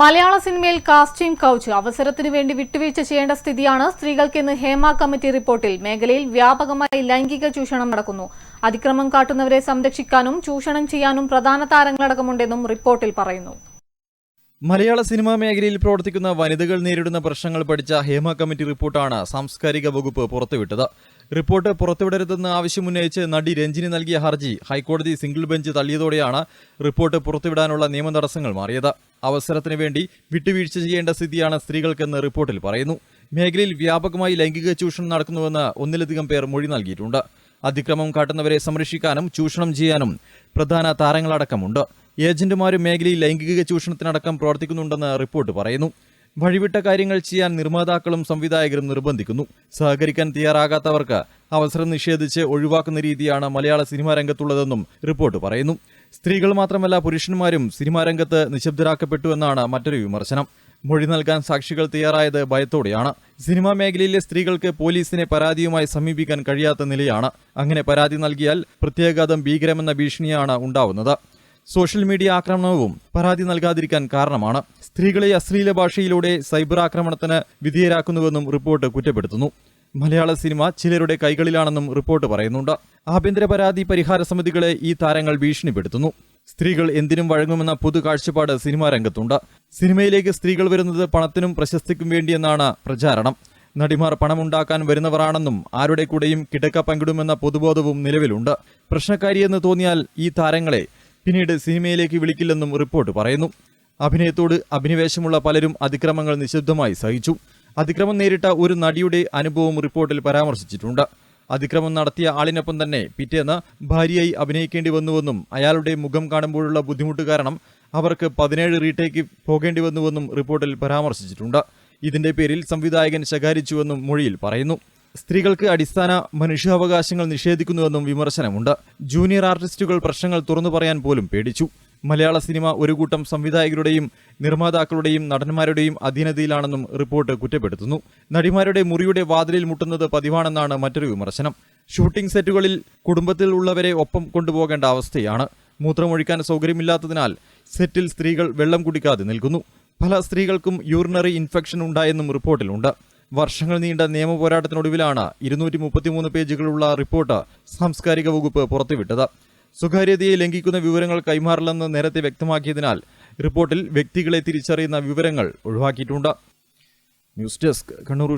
മലയാള സിനിമയിൽ casting couch അവസരത്തിനു വേണ്ടി വിട്ടുവീഴ്ച ചെയ്യേണ്ട സ്ഥിതിയാണ് സ്ത്രീകൾക്കെന്ന് ഹേമ കമ്മിറ്റി റിപ്പോർട്ടിൽ. മേഖലയിൽ വ്യാപകമായി ലൈംഗിക ചൂഷണം നടക്കുന്നു. അതിക്രമം കാട്ടുന്നവരെ സംരക്ഷിക്കാനും ചൂഷണം ചെയ്യാനും പ്രധാന താരങ്ങളടക്കമുണ്ടെന്നും റിപ്പോർട്ടിൽ പറയുന്നു. മലയാള സിനിമാ മേഖലയിൽ പ്രവർത്തിക്കുന്ന വനിതകൾ നേരിടുന്ന പ്രശ്നങ്ങൾ പഠിച്ച ഹേമ കമ്മിറ്റി റിപ്പോർട്ടാണ് സാംസ്കാരിക വകുപ്പ് പുറത്തുവിട്ടത്. റിപ്പോർട്ട് പുറത്തുവിടരുതെന്ന് ആവശ്യമുന്നയിച്ച് നടി രഞ്ജിനി നൽകിയ ഹർജി ഹൈക്കോടതി സിംഗിൾ ബെഞ്ച് തള്ളിയതോടെയാണ് റിപ്പോർട്ട് പുറത്തുവിടാനുള്ള നിയമ തടസ്സങ്ങൾ മാറിയത്. അവസരത്തിന് വേണ്ടി വിട്ടുവീഴ്ച ചെയ്യേണ്ട സ്ഥിതിയാണ് സ്ത്രീകൾക്കെന്ന് റിപ്പോർട്ടിൽ പറയുന്നു. മേഖലയിൽ വ്യാപകമായി ലൈംഗിക ചൂഷണം നടക്കുന്നുവെന്ന് ഒന്നിലധികം പേർ മൊഴി നൽകിയിട്ടുണ്ട്. അതിക്രമം കാട്ടുന്നവരെ സംരക്ഷിക്കാനും ചൂഷണം ചെയ്യാനും പ്രധാന താരങ്ങളടക്കമുണ്ട്. ഏജന്റുമാരും മേഖലയിൽ ലൈംഗിക ചൂഷണത്തിനടക്കം പ്രവർത്തിക്കുന്നുണ്ടെന്ന് റിപ്പോർട്ട് പറയുന്നു. വഴിവിട്ട കാര്യങ്ങൾ ചെയ്യാൻ നിർമ്മാതാക്കളും സംവിധായകരും നിർബന്ധിക്കുന്നു. സഹകരിക്കാൻ തയ്യാറാകാത്തവർക്ക് അവസരം നിഷേധിച്ച് ഒഴിവാക്കുന്ന രീതിയാണ് മലയാള സിനിമാ രംഗത്തുള്ളതെന്നും റിപ്പോർട്ട് പറയുന്നു. സ്ത്രീകൾ മാത്രമല്ല പുരുഷന്മാരും സിനിമാ രംഗത്ത് നിശബ്ദരാക്കപ്പെട്ടുവെന്നാണ് മറ്റൊരു വിമർശനം. മൊഴി നൽകാൻ സാക്ഷികൾ തയ്യാറായത് ഭയത്തോടെയാണ്. സിനിമാ മേഖലയിലെ സ്ത്രീകൾക്ക് പോലീസിനെ പരാതിയുമായി സമീപിക്കാൻ കഴിയാത്ത നിലയാണ്. അങ്ങനെ പരാതി നൽകിയാൽ പ്രത്യേകാതം ഭീകരമെന്ന ഭീഷണിയാണ് ഉണ്ടാവുന്നത്. സോഷ്യൽ മീഡിയ ആക്രമണവും പരാതി നൽകാതിരിക്കാൻ കാരണമാണ്. സ്ത്രീകളെ അശ്ലീല ഭാഷയിലൂടെ സൈബർ ആക്രമണത്തിന് വിധേയരാക്കുന്നുവെന്നും റിപ്പോർട്ട് കുറ്റപ്പെടുത്തുന്നു. മലയാള സിനിമ ചിലരുടെ കൈകളിലാണെന്നും റിപ്പോർട്ട് പറയുന്നുണ്ട്. ആഭ്യന്തര പരാതി പരിഹാര സമിതികളെ ഈ താരങ്ങൾ ഭീഷണിപ്പെടുത്തുന്നു. സ്ത്രീകൾ എന്തിനും വഴങ്ങുമെന്ന പൊതു കാഴ്ചപ്പാട് സിനിമാ രംഗത്തുണ്ട്. സിനിമയിലേക്ക് സ്ത്രീകൾ വരുന്നത് പണത്തിനും പ്രശസ്തിക്കും വേണ്ടിയെന്നാണ് പ്രചാരണം. നടിമാർ പണമുണ്ടാക്കാൻ വരുന്നവരാണെന്നും ആരുടെ കൂടെയും കിടക്ക പങ്കിടുമെന്ന പൊതുബോധവും നിലവിലുണ്ട്. പ്രശ്നക്കാരിയെന്ന് തോന്നിയാൽ ഈ താരങ്ങളെ പിന്നീട് സിനിമയിലേക്ക് വിളിക്കില്ലെന്നും റിപ്പോർട്ട് പറയുന്നു. അഭിനയത്തോട് അഭിനിവേശമുള്ള പലരും അതിക്രമങ്ങൾ നിശബ്ദമായി സഹിച്ചു. അതിക്രമം നേരിട്ട ഒരു നടിയുടെ അനുഭവം റിപ്പോർട്ടിൽ പരാമർശിച്ചിട്ടുണ്ട്. അതിക്രമം നടത്തിയ ആളിനൊപ്പം തന്നെ പിറ്റേന്ന് ഭാര്യയായി അഭിനയിക്കേണ്ടി വന്നുവെന്നും അയാളുടെ മുഖം കാണുമ്പോഴുള്ള ബുദ്ധിമുട്ട് കാരണം അവർക്ക് പതിനേഴ് റീടേക്ക് പോകേണ്ടി വന്നുവെന്നും റിപ്പോർട്ടിൽ പരാമർശിച്ചിട്ടുണ്ട്. ഇതിന്റെ പേരിൽ സംവിധായകൻ ശകാരിച്ചുവെന്നും മൊഴിയിൽ പറയുന്നു. സ്ത്രീകൾക്ക് അടിസ്ഥാന മനുഷ്യാവകാശങ്ങൾ നിഷേധിക്കുന്നുവെന്നും വിമർശനമുണ്ട്. ജൂനിയർ ആർട്ടിസ്റ്റുകൾ പ്രശ്നങ്ങൾ തുറന്നു പറയാൻ പോലും പേടിച്ചു. മലയാള സിനിമ ഒരു കൂട്ടം സംവിധായകരുടെയും നിർമ്മാതാക്കളുടെയും നടന്മാരുടെയും അധീനതയിലാണെന്നും റിപ്പോർട്ട് കുറ്റപ്പെടുത്തുന്നു. നടിമാരുടെ മുറിയുടെ വാതിലിൽ മുട്ടുന്നത് പതിവാണെന്നാണ് മറ്റൊരു വിമർശനം. ഷൂട്ടിംഗ് സെറ്റുകളിൽ കുടുംബത്തിൽ ഉള്ളവരെ ഒപ്പം കൊണ്ടുപോകേണ്ട അവസ്ഥയാണ്. മൂത്രമൊഴിക്കാൻ സൗകര്യമില്ലാത്തതിനാൽ സെറ്റിൽ സ്ത്രീകൾ വെള്ളം കുടിക്കാതെ നിൽക്കുന്നു. പല സ്ത്രീകൾക്കും യൂറിനറി ഇൻഫെക്ഷൻ ഉണ്ടായെന്നും റിപ്പോർട്ടിലുണ്ട്. വർഷങ്ങൾ നീണ്ട നിയമ പോരാട്ടത്തിനൊടുവിലാണ് ഇരുന്നൂറ്റി മുപ്പത്തിമൂന്ന് പേജുകളുള്ള റിപ്പോർട്ട് സാംസ്കാരിക വകുപ്പ് പുറത്തുവിട്ടത്. സ്വകാര്യതയെ ലംഘിക്കുന്ന വിവരങ്ങൾ കൈമാറില്ലെന്ന് നേരത്തെ വ്യക്തമാക്കിയതിനാൽ റിപ്പോർട്ടിൽ വ്യക്തികളെ തിരിച്ചറിയുന്ന വിവരങ്ങൾ ഒഴിവാക്കിയിട്ടുണ്ട്. News desk Kannur